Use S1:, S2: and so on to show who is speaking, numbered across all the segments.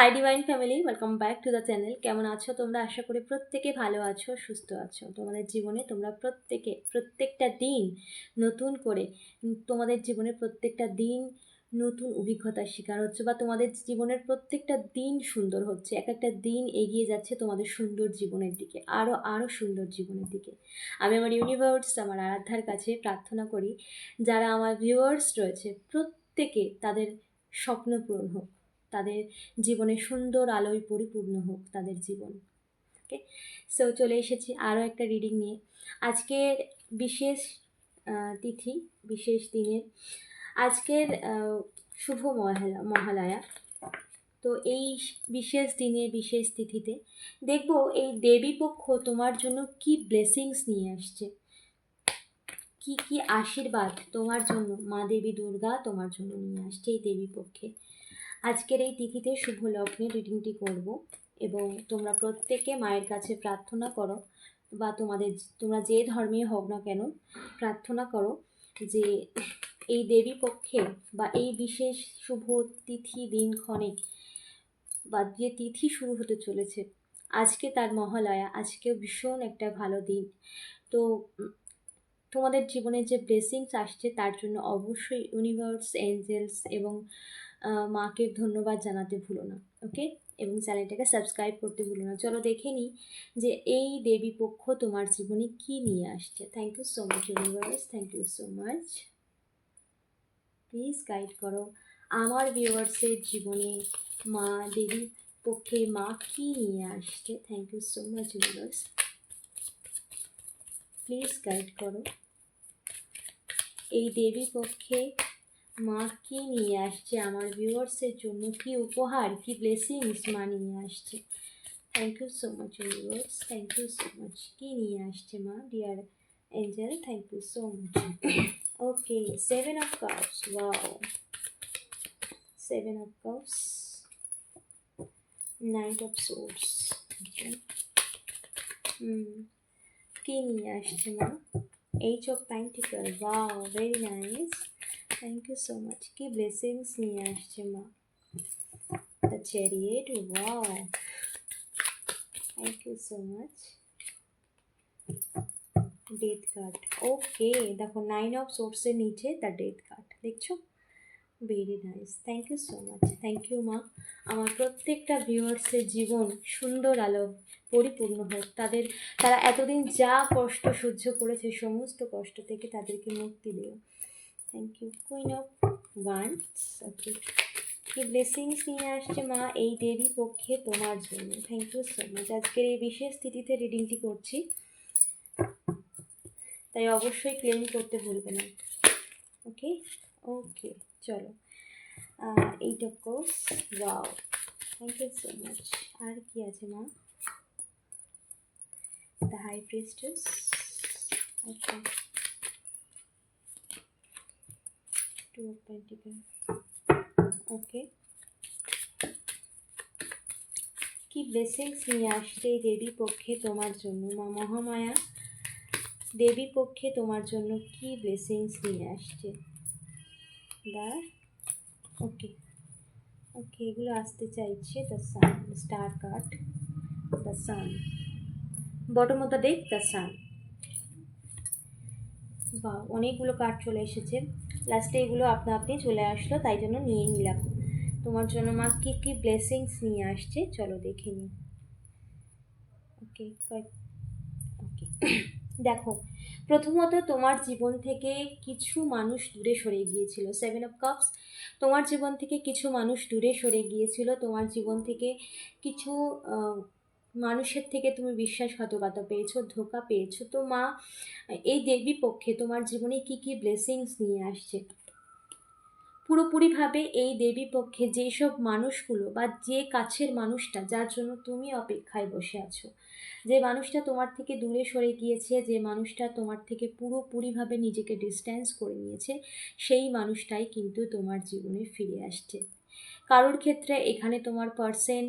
S1: Hi divine family welcome back to the channel কেমন আছো তোমরা? আশা করি প্রত্যেকে ভালো আছো, সুস্থ আছো। তোমাদের জীবনে তোমরা প্রত্যেকে, প্রত্যেকটা দিন নতুন করে, তোমাদের জীবনে প্রত্যেকটা দিন নতুন অভিজ্ঞতার শিকার হচ্ছে বা তোমাদের জীবনের প্রত্যেকটা দিন সুন্দর হচ্ছে। এক একটা দিন এগিয়ে যাচ্ছে তোমাদের সুন্দর জীবনের দিকে আরও আরও সুন্দর জীবনের দিকে। আমি আমার ইউনিভার্স আমার আরাধ্যার কাছে প্রার্থনা করি, যারা আমার ভিউয়ার্স রয়েছে, প্রত্যেকে তাদের স্বপ্ন পূরণ হোক। তাদের জীবনে সুন্দর আলোয় পরিপূর্ণ হোক তাদের জীবন। ওকে সো চলে এসেছি আরও একটা রিডিং নিয়ে। আজকের বিশেষ তিথি, বিশেষ দিনের, আজকের শুভ মহালয়া মহালয়া। তো এই বিশেষ দিনে বিশেষ তিথিতে দেখব এই দেবী পক্ষ তোমার জন্য কি ব্লেসিংস নিয়ে আসছে। কি কি আশীর্বাদ তোমার জন্য, মা দেবী দুর্গা তোমার জন্য নিয়ে আসছে এই দেবী পক্ষে। আজকের এই তিথিতে শুভ লগ্নে রিডিংটি করব এবং তোমরা প্রত্যেকে মায়ের কাছে প্রার্থনা করো বা তোমাদের তোমরা যে ধর্মীয় হোক না কেন, প্রার্থনা করো যে এই দেবী পক্ষে বা এই বিশেষ শুভ তিথি দিনক্ষণে বা যে তিথি শুরু হতে চলেছে, আজকে তার মহালয়া, আজকেও ভীষণ একটা ভালো দিন। তো তোমাদের জীবনে যে ব্লেসিংস আসছে তার জন্য অবশ্যই ইউনিভার্স এঞ্জেলস এবং মাকে ধন্যবাদ জানাতে ভুলো না ওকে এবং চ্যানেলটাকে সাবস্ক্রাইব করতে ভুলো না। চলো দেখে নিই যে এই দেবী পক্ষ তোমার জীবনে কি নিয়ে আসছে। Thank you so much universe thank you so much please guide করো। আমার ভিউয়ার্সের জীবনে মা, দেবী পক্ষে মা কি নিয়ে আসছে? Thank you so much universe please guide করো। এই দেবী পক্ষে মা কি নিয়ে আসছে? আমার ভিউয়ার্সের জন্য কি উপহার, কি ব্লেসিংস মা নিয়ে আসছে? Thank you so much viewers thank you so much কি নিয়ে আসছে মা? Dear angel thank you so much okay seven of cups wow seven of cups knight of swords hmm কি নিয়ে আসছে মা? Eight of pentacles wow very nice thank you so much কি blessings নিয়ে আসছে মা the chariot wow thank you so much death card okay দেখো nine of সোর্সের নিচে দ্য ডেথ কার্ড দেখছ? Very nice thank you so much thank you মা. আমার প্রত্যেকটা ভিউয়ার্সের জীবন সুন্দর আলো পরিপূর্ণ হোক। তাদের, তারা এতদিন যা কষ্ট সহ্য করেছে, সমস্ত কষ্ট থেকে তাদেরকে মুক্তি দিও। Thank you queen of wands okay কি ব্লেসিংস নিয়ে আসছে মা এই দেবী পক্ষে তোমার জন্য। থ্যাংক ইউ সো মাচ আজকের এই বিশেষ তিথিতে রিডিংটি করছি। তাই অবশ্যই ক্লেম করতে ভুলবে না। ওকে ওকে চলো। Eight course wow thank you so much আর কি আছে মা? The high priestess okay two of pentacles okay কি ব্লেসিংস নিয়ে আসছে এই দেবী পক্ষে তোমার জন্য। মা মহামায়া দেবী পক্ষে তোমার জন্য কি ব্লেসিংস নিয়ে আসছে? দা ওকে ওকে এগুলো আসতে চাইছে the sun star card the sun bottom of the the sun বা অনেকগুলো কার্ড চলে এসেছে। লাস্টে এগুলো আপনা আপনি চলে আসলো, তাই জন্য নিয়ে নিলাম। তোমার জন্য মা কী কী ব্লেসিংস নিয়ে আসছে, চলো দেখে নিই। ওকে ওকে দেখো, প্রথমত তোমার জীবন থেকে কিছু মানুষ দূরে সরে গিয়েছিল। সেভেন অফ কাপস তোমার জীবন থেকে কিছু মানুষ দূরে সরে গিয়েছিল। তোমার জীবন থেকে কিছু মানুষের থেকে তুমি বিশ্বাসঘাতকতা পেয়েছ, ধোকা পেয়েছ। তো মা, এই দেবী পক্ষে তোমার জীবনে কি কি ব্লেসিংস নিয়ে আসছে? পুরোপুরিভাবে এই দেবী পক্ষে যেসব মানুষগুলো বা যে কাছের মানুষটা যার জন্য তুমি অপেক্ষায় বসে আছো, যে মানুষটা তোমার থেকে দূরে সরে গিয়েছে, যে মানুষটা তোমার থেকে পুরোপুরিভাবে নিজেকে ডিস্ট্যান্স করে নিয়েছে, সেই মানুষটাই কিন্তু তোমার জীবনে ফিরে আসছে। কারোর ক্ষেত্রে এখানে তোমার পার্সেন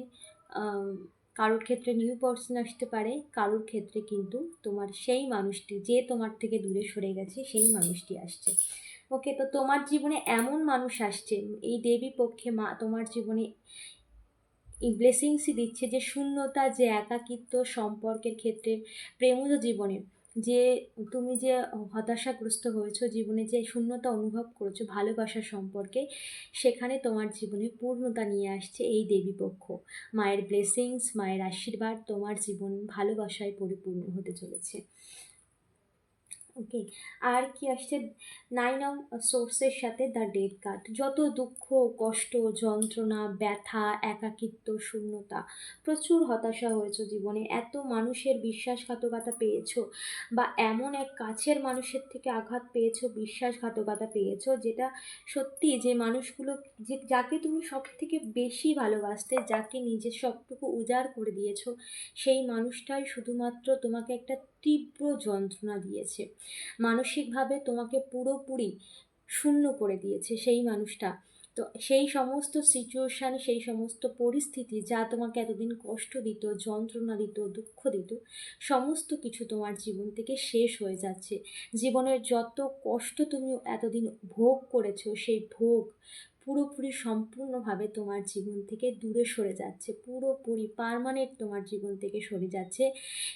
S1: কারোর ক্ষেত্রে নিউ পার্সন আসতে পারে, কারোর ক্ষেত্রে কিন্তু তোমার সেই মানুষটি, যে তোমার থেকে দূরে সরে গেছে, সেই মানুষটি আসছে। ওকে তো তোমার জীবনে এমন মানুষ আসছে, এই দেবী পক্ষে মা তোমার জীবনে এই ব্লেসিংসই দিচ্ছে যে শূন্যতা, যে একাকিত্ব, সম্পর্কের ক্ষেত্রে প্রেমজ জীবনে যে তুমি যে হতাশাগ্রস্ত হয়েছো, জীবনে যে শূন্যতা অনুভব করেছ, ভালোবাসা সম্পর্কে, সেখানে তোমার জীবনে পূর্ণতা নিয়ে আসছে এই দেবী পক্ষ। মায়ের ব্লেসিংস মায়ের আশীর্বাদ তোমার জীবন ভালোবাসায় পরিপূর্ণ হতে চলেছে। ওকে আর কি আসছে? নাইন অফ সোর্সের সাথে দ্য ডেড কার্ড যত দুঃখ, কষ্ট, যন্ত্রণা, ব্যথা, একাকিত্ব, শূন্যতা, প্রচুর হতাশা হয়েছে জীবনে। এত মানুষের বিশ্বাসঘাতকতা পেয়েছ বা এমন এক কাছের মানুষের থেকে আঘাত পেয়েছ, বিশ্বাসঘাতকতা পেয়েছ, যেটা সত্যি যে মানুষগুলো, যে যাকে তুমি সব থেকে বেশি ভালোবাসতে, যাকে নিজের সবটুকু উজাড় করে দিয়েছ, সেই মানুষটাই শুধুমাত্র তোমাকে একটা তীব্র যন্ত্রণা দিয়েছে। মানসিকভাবে তোমাকে পুরোপুরি শূন্য করে দিয়েছে সেই মানুষটা। তো সেই সমস্ত সিচুয়েশান সেই সমস্ত পরিস্থিতি যা তোমাকে এতদিন কষ্ট দিত, যন্ত্রণা দিত, দুঃখ দিত, সমস্ত কিছু তোমার জীবন থেকে শেষ হয়ে যাচ্ছে। জীবনের যত কষ্ট তুমি এতদিন ভোগ করেছ, সেই ভোগ পুরোপুরি সম্পূর্ণভাবে তোমার জীবন থেকে দূরে সরে যাচ্ছে। পুরোপুরি পারমানেন্ট তোমার জীবন থেকে সরে যাচ্ছে।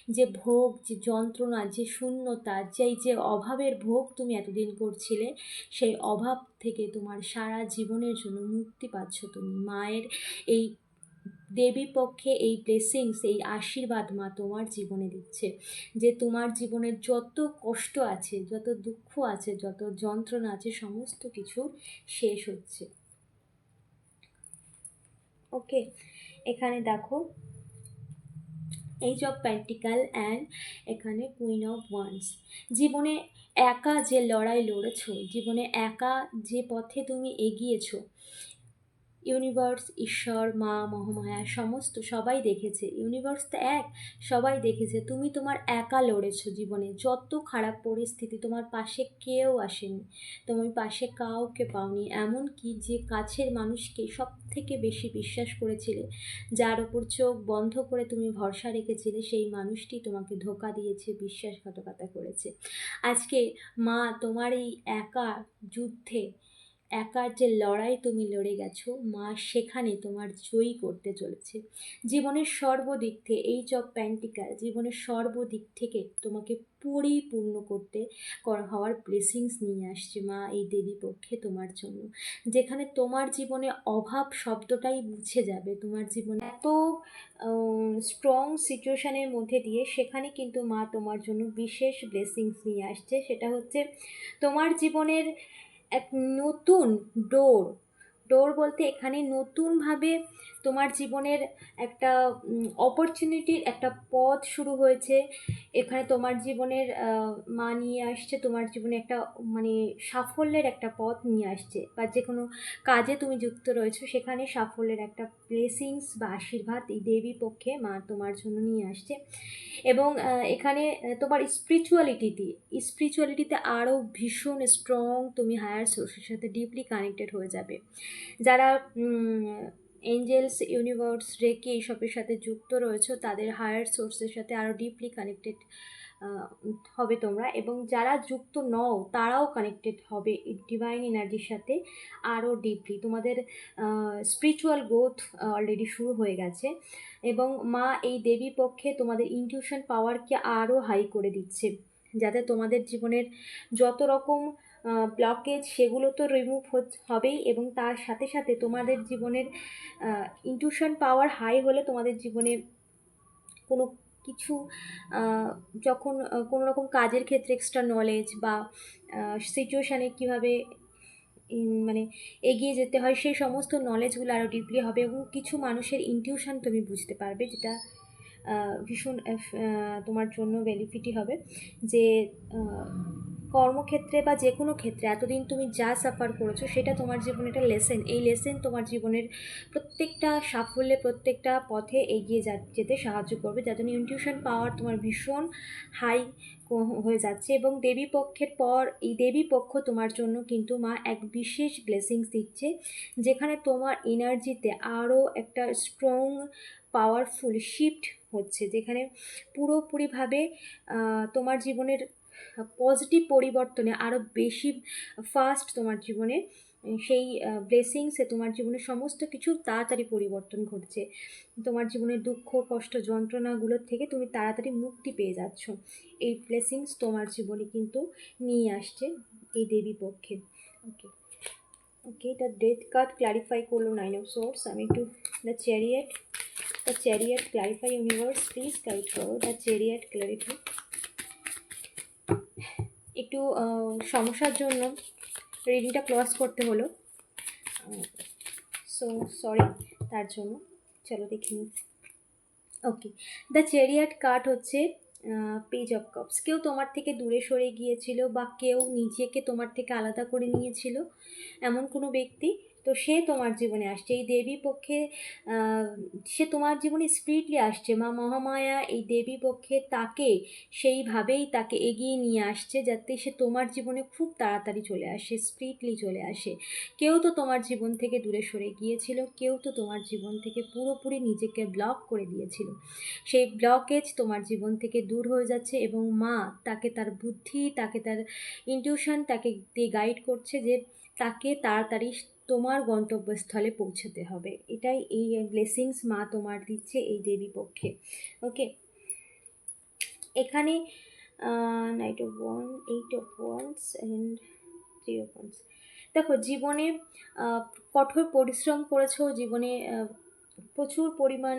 S1: যে ভোগ, যে যন্ত্রণা, যে শূন্যতা, যেই যে অভাবের ভোগ তুমি এতদিন করছিলে, সেই অভাব থেকে তোমার সারা জীবনের জন্য মুক্তি পাচ্ছ তুমি। মায়ের এই দেবী পক্ষে এই ব্লেসিংস এই আশীর্বাদ মা তোমার জীবনে দিচ্ছে। যে তোমার জীবনের যত কষ্ট আছে, যত দুঃখ আছে, যত যন্ত্রণা আছে, সমস্ত কিছু শেষ হচ্ছে। ওকে এখানে দেখো এইজ অফ প্যান্টিক্যাল অ্যান্ড এখানে কুইন অফ ওয়ান্স জীবনে একা যে লড়াই লড়েছো, জীবনে একা যে পথে তুমি এগিয়েছো ইউনিভার্স ঈশ্বর, মা, মহামায়া, সমস্ত সবাই দেখেছে। ইউনিভার্স তো এক, সবাই দেখেছে। তুমি তোমার একা লড়েছো জীবনে। যত খারাপ পরিস্থিতি, তোমার পাশে কেউ আসেনি। তুমি পাশে কাউকে পাওনি। এমন কি যে কাছের মানুষকে সব থেকে বেশি বিশ্বাস করেছিলে, যার ওপর চোখ বন্ধ করে তুমি ভরসা রেখেছিলে, সেই মানুষটি তোমাকে ধোকা দিয়েছে, বিশ্বাসঘাতকতা করেছে। আজকে মা তোমার এই একা যুদ্ধে একার যে লড়াই তুমি লড়ে গেছো, মা সেখানে তোমার জয়ী করতে চলেছে। জীবনের সর্বদিক থেকে এই চক প্যান্টিকাল জীবনের সর্বদিক থেকে তোমাকে পরিপূর্ণ করতে হওয়ার ব্লেসিংস নিয়ে আসছে মা এই দেবী পক্ষে তোমার জন্য। যেখানে তোমার জীবনে অভাব শব্দটাই মুছে যাবে, তোমার জীবনে এত স্ট্রং সিচুয়েশানের মধ্যে দিয়ে সেখানে কিন্তু মা তোমার জন্য বিশেষ ব্লেসিংস নিয়ে আসছে। সেটা হচ্ছে তোমার জীবনের এক নতুন ডোর ডোর বলতে এখানে নতুনভাবে তোমার জীবনের একটা অপরচুনিটির একটা পথ শুরু হয়েছে। এখানে তোমার জীবনের মা নিয়ে আসছে, তোমার জীবনে একটা মানে সাফল্যের একটা পথ নিয়ে আসছে বা যে কোনো কাজে তুমি যুক্ত রয়েছো, সেখানে সাফল্যের একটা ব্লেসিংস বা আশীর্বাদ এই দেবী পক্ষে মা তোমার জন্য নিয়ে আসছে। এবং এখানে তোমার স্পিরিচুয়ালিটিতে স্পিরিচুয়ালিটিতে আরও ভীষণ স্ট্রং তুমি হায়ার সোর্সের সাথে ডিপলি কানেক্টেড হয়ে যাবে। যারা এঞ্জেলস ইউনিভার্স রেকি এইসবের সাথে যুক্ত রয়েছে, তাদের হায়ার সোর্সের সাথে আরও ডিপলি কানেক্টেড হবে তোমরা। এবং যারা যুক্ত নও, তারাও কানেক্টেড হবে ডিভাইন এনার্জির সাথে আরও ডিপলি তোমাদের স্পিরিচুয়াল গ্রোথ অলরেডি শুরু হয়ে গেছে। এবং মা এই দেবী পক্ষে তোমাদের ইনটিউশন পাওয়ারকে আরও হাই করে দিচ্ছে। যাতে তোমাদের জীবনের যত রকম ব্লকেজ সেগুলো তো রিমুভ হবেই এবং তার সাথে সাথে তোমাদের জীবনের ইনটিউশন পাওয়ার হাই হলে তোমাদের জীবনে কোনো কিছু যখন কোনো রকম কাজের ক্ষেত্রে এক্সট্রা নলেজ বা সিচুয়েশানে কীভাবে মানে এগিয়ে যেতে হয় সেই সমস্ত নলেজগুলো আরও ডিপলি হবে এবং কিছু মানুষের ইনটিউশন তুমি বুঝতে পারবে যেটা ভীষণ তোমার জন্য বেনিফিটই হবে যে কর্মক্ষেত্রে বা যে কোনো ক্ষেত্রে এতদিন তুমি যা সাফার করেছ সেটা তোমার জীবনে একটা লেসেন এই লেসেন তোমার জীবনের প্রত্যেকটা সাফল্যে প্রত্যেকটা পথে এগিয়ে যা, যেতে সাহায্য করবে। যার জন্য ইনটিউশন পাওয়ার তোমার ভীষণ হাই হয়ে যাচ্ছে এবং দেবী পক্ষের পর এই দেবী পক্ষ তোমার জন্য কিন্তু মা এক বিশেষ ব্লেসিংস দিচ্ছে, যেখানে তোমার এনার্জিতে আরও একটা স্ট্রং পাওয়ারফুল শিফট হচ্ছে, যেখানে পুরোপুরিভাবে তোমার জীবনের পজিটিভ পরিবর্তনে আরও বেশি ফাস্ট তোমার জীবনে সেই ব্লেসিংসে তোমার জীবনে সমস্ত কিছু তাড়াতাড়ি পরিবর্তন ঘটছে। তোমার জীবনের দুঃখ, কষ্ট যন্ত্রণাগুলোর থেকে তুমি তাড়াতাড়ি মুক্তি পেয়ে যাচ্ছ। এই ব্লেসিংস তোমার জীবনে কিন্তু নিয়ে আসছে এই দেবী পক্ষে। ওকে ওকে এটা ডেথ কার্ড ক্লারিফাই করল নাইন অফ সোর্স আমি একটু the chariot the chariot clarify universe please guide করো দ্য চ্যারিয়েট ক্লারিফাই একটু সমস্যার জন্য রিডিংটা ক্লোজ করতে হলো। সো সরি তার জন্য। চলো দেখে ওকে দ্য চেরিয়াট কার্ড হচ্ছে পেজ অফ কাপস কেউ তোমার থেকে দূরে সরে গিয়েছিল বা কেউ নিজেকে তোমার থেকে আলাদা করে নিয়েছিল, এমন কোনো ব্যক্তি তো সে তোমার জীবনে আসছে, এই দেবী পক্ষে সে তোমার জীবনে স্পিরিটলি আসছে। মা মহামায়া এই দেবী পক্ষে তাকে, সেইভাবেই তাকে এগিয়ে নিয়ে আসছে যাতে সে তোমার জীবনে খুব তাড়াতাড়ি চলে আসে, স্পিরিটলি চলে আসে। কেউ তো তোমার জীবন থেকে দূরে সরে গিয়েছিল, কেউ তো তোমার জীবন থেকে পুরোপুরি নিজেকে ব্লক করে দিয়েছিল। সেই ব্লকেজ তোমার জীবন থেকে দূর হয়ে যাচ্ছে এবং মা তাকে তার বুদ্ধি, তাকে তার ইনটিউশন তাকে দিয়ে গাইড করছে যে তাকে তাড়াতাড়ি তোমার গন্তব্যস্থলে পৌঁছতে হবে। এটাই এই ব্লেসিংস মা তোমার দিচ্ছে এই দেবী পক্ষে। ওকে এখানে knight of one eight of wands and three of wands দেখো, জীবনে কঠোর পরিশ্রম করেছ, জীবনে প্রচুর পরিমাণ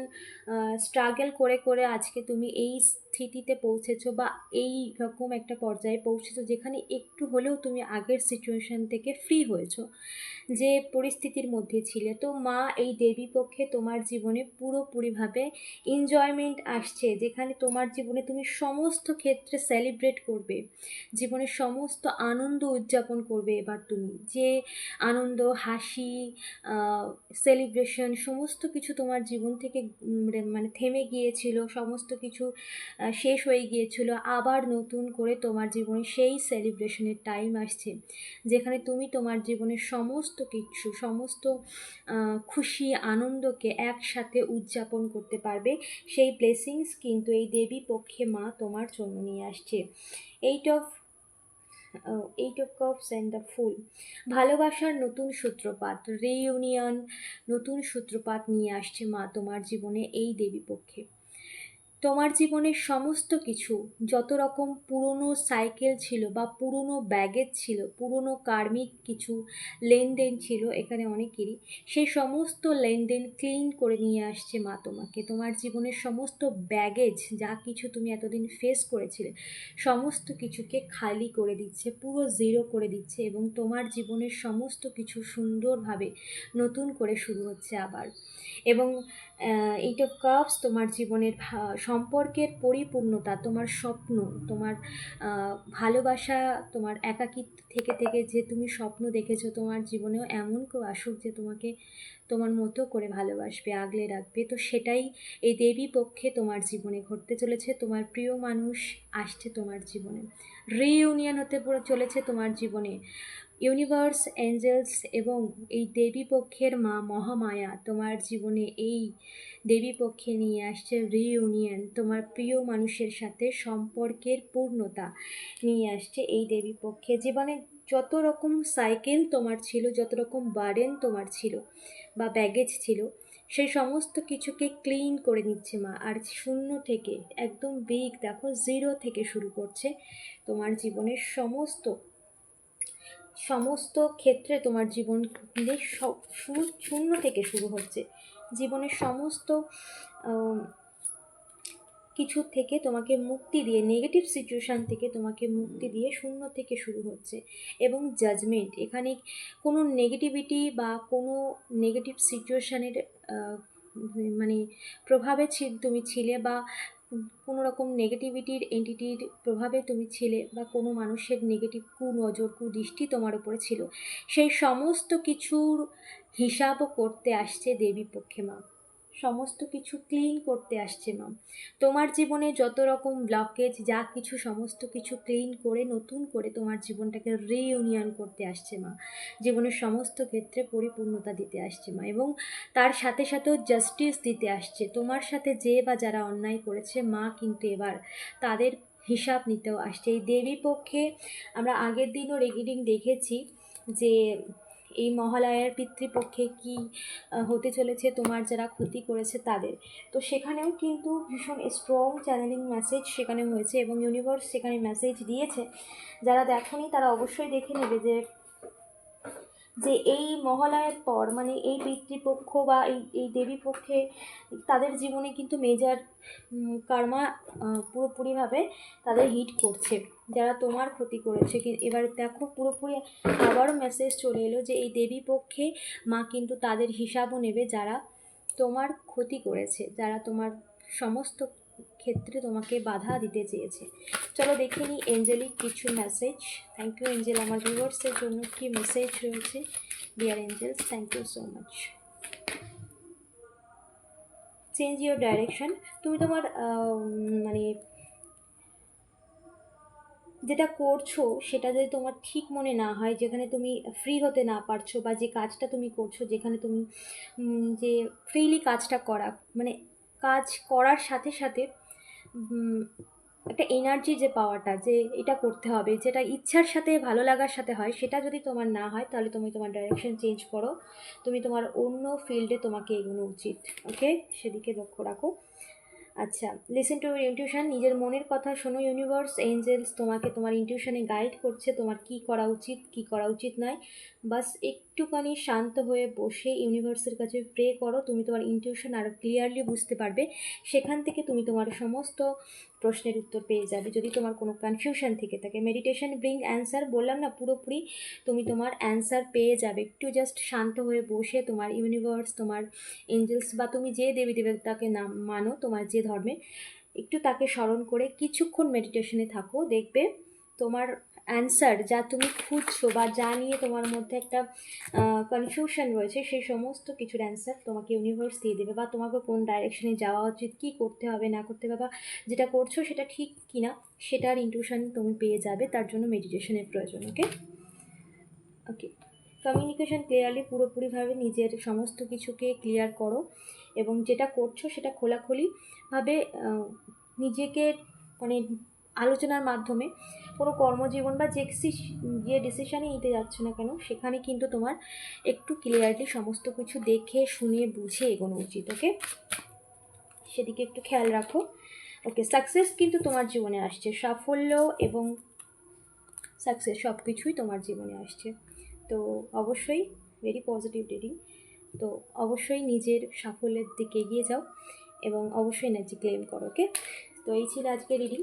S1: স্ট্রাগল করে করে আজকে তুমি এই স্থিতিতে পৌঁছেছো বা এই রকম একটা পর্যায়ে পৌঁছেছো যেখানে একটু হলেও তুমি আগের সিচুয়েশন থেকে ফ্রি হয়েছো, যে পরিস্থিতির মধ্যে ছিলে। তো মা, এই দেবী পক্ষে তোমার জীবনে পুরোপুরিভাবে এনজয়মেন্ট আসছে, যেখানে তোমার জীবনে তুমি সমস্ত ক্ষেত্রে সেলিব্রেট করবে জীবনের সমস্ত আনন্দ উদযাপন করবে এবার তুমি। যে আনন্দ, হাসি সেলিব্রেশন সমস্ত কিছু তোমার জীবন থেকে মানে থেমে গিয়েছিল, সমস্ত কিছু শেষ হয়ে গিয়েছিল, আবার নতুন করে তোমার জীবনে সেই সেলিব্রেশনের টাইম আসছে, যেখানে তুমি তোমার জীবনের সমস্ত কিছু, সমস্ত খুশি, আনন্দকে একসাথে উদযাপন করতে পারবে, সেই ব্লেসিংস কিন্তু এই দেবী পক্ষে মা তোমার জন্য নিয়ে আসছে। Eight of eight of cups and the fool ভালোবাসার নতুন সূত্রপাত রিইউনিয়ন নতুন সূত্রপাত নিয়ে আসছে মা তোমার জীবনে এই দেবী পক্ষে তোমার জীবনের সমস্ত কিছু, যত রকম পুরনো সাইকেল ছিল বা পুরনো ব্যাগেজ ছিল, পুরনো কার্মিক কিছু লেনদেন ছিল এখানে অনেকেরই সেই সমস্ত লেনদেন ক্লিন করে নিয়ে আসছে মা তোমাকে। তোমার জীবনের সমস্ত ব্যাগেজ, যা কিছু তুমি এতদিন ফেস করেছিলে, সমস্ত কিছুকে খালি করে দিচ্ছে, পুরো জিরো করে দিচ্ছে এবং তোমার জীবনের সমস্ত কিছু সুন্দরভাবে নতুন করে শুরু হচ্ছে আবার। এবং এইট অফ কাপস তোমার জীবনের সম্পর্কের পরিপূর্ণতা, তোমার স্বপ্ন, তোমার ভালোবাসা, তোমার একাকিত্ব থেকে থেকে যে তুমি স্বপ্ন দেখেছ, তোমার জীবনেও এমন কেউ আসুক যে তোমাকে তোমার মতো করে ভালোবাসবে, আগলে রাখবে। তো সেটাই এই দেবী পক্ষে তোমার জীবনে ঘটতে চলেছে, তোমার প্রিয় মানুষ আসছে তোমার জীবনে। রিইউনিয়ন হতে চলেছে তোমার জীবনে। ইউনিভার্স অ্যাঞ্জেলস এবং এই দেবী পক্ষের মা মহামায়া তোমার জীবনে এই দেবী পক্ষে নিয়ে আসছে রিইউনিয়ন তোমার প্রিয় মানুষের সাথে সম্পর্কের পূর্ণতা নিয়ে আসছে এই দেবী পক্ষে জীবনে যত রকম সাইকেল তোমার ছিল, যত রকম বার্ডেন তোমার ছিল বা ব্যাগেজ ছিল, সেই সমস্ত কিছুকে ক্লিন করে নিচ্ছে মা। আর শূন্য থেকে, একদম বিগ দেখো জিরো থেকে শুরু করছে তোমার জীবনের সমস্ত সমস্ত ক্ষেত্রে তোমার জীবন সব শূন্য থেকে শুরু হচ্ছে। জীবনের সমস্ত কিছু থেকে তোমাকে মুক্তি দিয়ে নেগেটিভ সিচুয়েশান থেকে তোমাকে মুক্তি দিয়ে শূন্য থেকে শুরু হচ্ছে। এবং জাজমেন্ট এখানে কোনো নেগেটিভিটি বা কোনো নেগেটিভ সিচুয়েশানের মানে প্রভাবে তুমি ছিলে বা কোনো রকম নেগেটিভিটির এন্টিটির প্রভাবে তুমি ছিলে বা কোনো মানুষের নেগেটিভ কু নজর, কু দৃষ্টি তোমার উপরে ছিল। সেই সমস্ত কিছুর হিসাবও করতে আসছে দেবী পক্ষে মা। সমস্ত কিছু ক্লিন করতে আসছে মা তোমার জীবনে যত রকম ব্লকেজ যা কিছু সমস্ত কিছু ক্লিন করে, নতুন করে তোমার জীবনটাকে রিইউনিয়ন করতে আসছে মা জীবনের সমস্ত ক্ষেত্রে পরিপূর্ণতা দিতে আসছে মা এবং তার সাথে সাথেও জাস্টিস দিতে আসছে। তোমার সাথে যে বা যারা অন্যায় করেছে, মা কিন্তু এবার তাদের হিসাব নিতেও আসছে। এই দেবী পক্ষে আমরা আগের দিনও রেগিডিং দেখেছি যে এই মহালয়ার পিতৃপক্ষে কি হতে চলেছে, তোমার যারা ক্ষতি করেছে তাদের। তো সেখানেও কিন্তু ভীষণ স্ট্রং চ্যানেলিং মেসেজ সেখানে হয়েছে এবং ইউনিভার্স সেখানে মেসেজ দিয়েছে। যারা দেখনি তারা অবশ্যই দেখে নেবে যে যে এই মহালয়ার পর মানে এই পিতৃপক্ষ বা এই এই দেবী পক্ষে তাদের জীবনে কিন্তু মেজার কার্মা পুরোপুরিভাবে তাদের হিট করছে। যারা তোমার ক্ষতি করেছে। এবার দেখো, পুরোপুরি আবারও মেসেজ চলে এলো যে এই দেবী পক্ষে মা কিন্তু তাদের হিসাবও নেবে যারা তোমার ক্ষতি করেছে, যারা তোমার সমস্ত ক্ষেত্রে তোমাকে বাধা দিতে চেয়েছে। চলো দেখে নিই এঞ্জেলিক কিছু মেসেজ থ্যাংক ইউ এঞ্জেল আমার ভিউয়ার্সের জন্য কি মেসেজ রয়েছে। Dear angels thank you so much change your direction তুমি তোমার মানে যেটা করছ সেটা যদি তোমার ঠিক মনে না হয়, যেখানে তুমি ফ্রি হতে না পারছ বা যে কাজটা তুমি করছ, যেখানে তুমি যে ফ্রিলি কাজটা করা মানে কাজ করার সাথে সাথে একটা এনার্জি যে পাওয়াটা, যে এটা করতে হবে, যেটা ইচ্ছার সাথে, ভালো লাগার সাথে হয়, সেটা যদি তোমার না হয়, তাহলে তুমি তোমার ডাইরেকশন চেঞ্জ করো। তুমি তোমার অন্য ফিল্ডে তোমাকে এগোনো উচিত ওকে সেদিকে লক্ষ্য রাখো। আচ্ছা লিসেন টু ইনটিউশন নিজের মনের কথা শোনো ইউনিভার্স এঞ্জেলস তোমাকে তোমার ইনটিউশনে গাইড করছে, তোমার কি করা উচিত, কি করা উচিত নয়। বাস একটুখানি শান্ত হয়ে বসে ইউনিভার্সের কাছে প্রে করো, তুমি তোমার ইনটিউশন আরও ক্লিয়ারলি বুঝতে পারবে। সেখান থেকে তুমি তোমার সমস্ত প্রশ্নের উত্তর পেয়ে যাবে। যদি তোমার কোনো কনফিউশন থেকে থাকে মেডিটেশন ব্রিং অ্যান্সার বললাম না, পুরোপুরি তুমি তোমার অ্যান্সার পেয়ে যাবে। একটু জাস্ট শান্ত হয়ে বসে তোমার ইউনিভার্স তোমার এঞ্জেলস বা তুমি যে দেবী দেবতাকে নাম, মানো, তোমার যে ধর্মে, একটু তাকে স্মরণ করে কিছুক্ষণ মেডিটেশনে থাকো। দেখবে তোমার অ্যান্সার যা তুমি খুঁজছো বা যা নিয়ে তোমার মধ্যে একটা কনফিউশন রয়েছে সেই সমস্ত কিছুর অ্যান্সার তোমাকে ইউনিভার্স দিয়ে দেবে বা তোমাকে কোন ডাইরেকশনে যাওয়া উচিত, কী করতে হবে, না করতে হবে বা যেটা করছ সেটা ঠিক কিনা, সেটার ইনটিউশন তুমি পেয়ে যাবে, তার জন্য মেডিটেশনের প্রয়োজন ওকে ওকে কমিউনিকেশন ক্লিয়ারলি পুরোপুরিভাবে নিজের সমস্ত কিছুকে ক্লিয়ার করো এবং যেটা করছ সেটা খোলাখুলিভাবে নিজেকে মানে আলোচনার মাধ্যমে কোনো কর্মজীবন বা যে যে ডিসিশানই নিতে যাচ্ছ না কেন, সেখানে কিন্তু তোমার একটু ক্লিয়ারলি সমস্ত কিছু দেখে, শুনে, বুঝে এগোনো উচিত ওকে সেদিকে একটু খেয়াল রাখো। ওকে সাকসেস কিন্তু তোমার জীবনে আসছে। সাফল্য এবং সাকসেস সব কিছুই তোমার জীবনে আসছে। তো অবশ্যই ভেরি পজিটিভ রিডিং তো অবশ্যই নিজের সাফল্যের দিকে এগিয়ে যাও এবং অবশ্যই এনার্জি ক্লেম করো ওকে তো এই ছিল আজকে রিডিং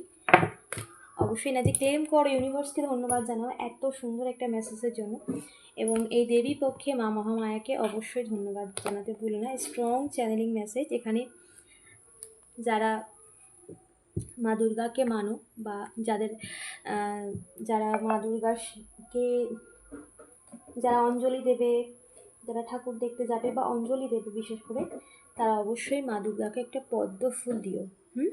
S1: অবশ্যই এনার্জি ক্লেম করো ইউনিভার্সকে ধন্যবাদ জানাও, এত সুন্দর একটা মেসেজের জন্য। এবং এই দেবী পক্ষে মা মহামায়াকে অবশ্যই ধন্যবাদ জানাতে ভুলো না। স্ট্রং চ্যানেলিং মেসেজ এখানে যারা মা দুর্গাকে মানো বা যাদের যারা মা দুর্গাকে, যারা অঞ্জলি দেবে, যারা ঠাকুর দেখতে যাবে বা অঞ্জলি দেবে বিশেষ করে, তারা অবশ্যই মা দুর্গাকে একটা পদ্ম ফুল দিও। হুম?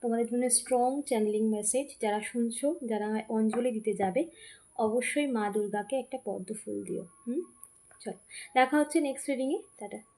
S1: তোমাদের জন্য স্ট্রং চ্যানেলিং মেসেজ যারা শুনছো, যারা অঞ্জলি দিতে যাবে, অবশ্যই মা দুর্গাকে একটা পদ্ম ফুল দিও। হুম? চলো, দেখা হচ্ছে নেক্সট রিডিংয়ে টাটা।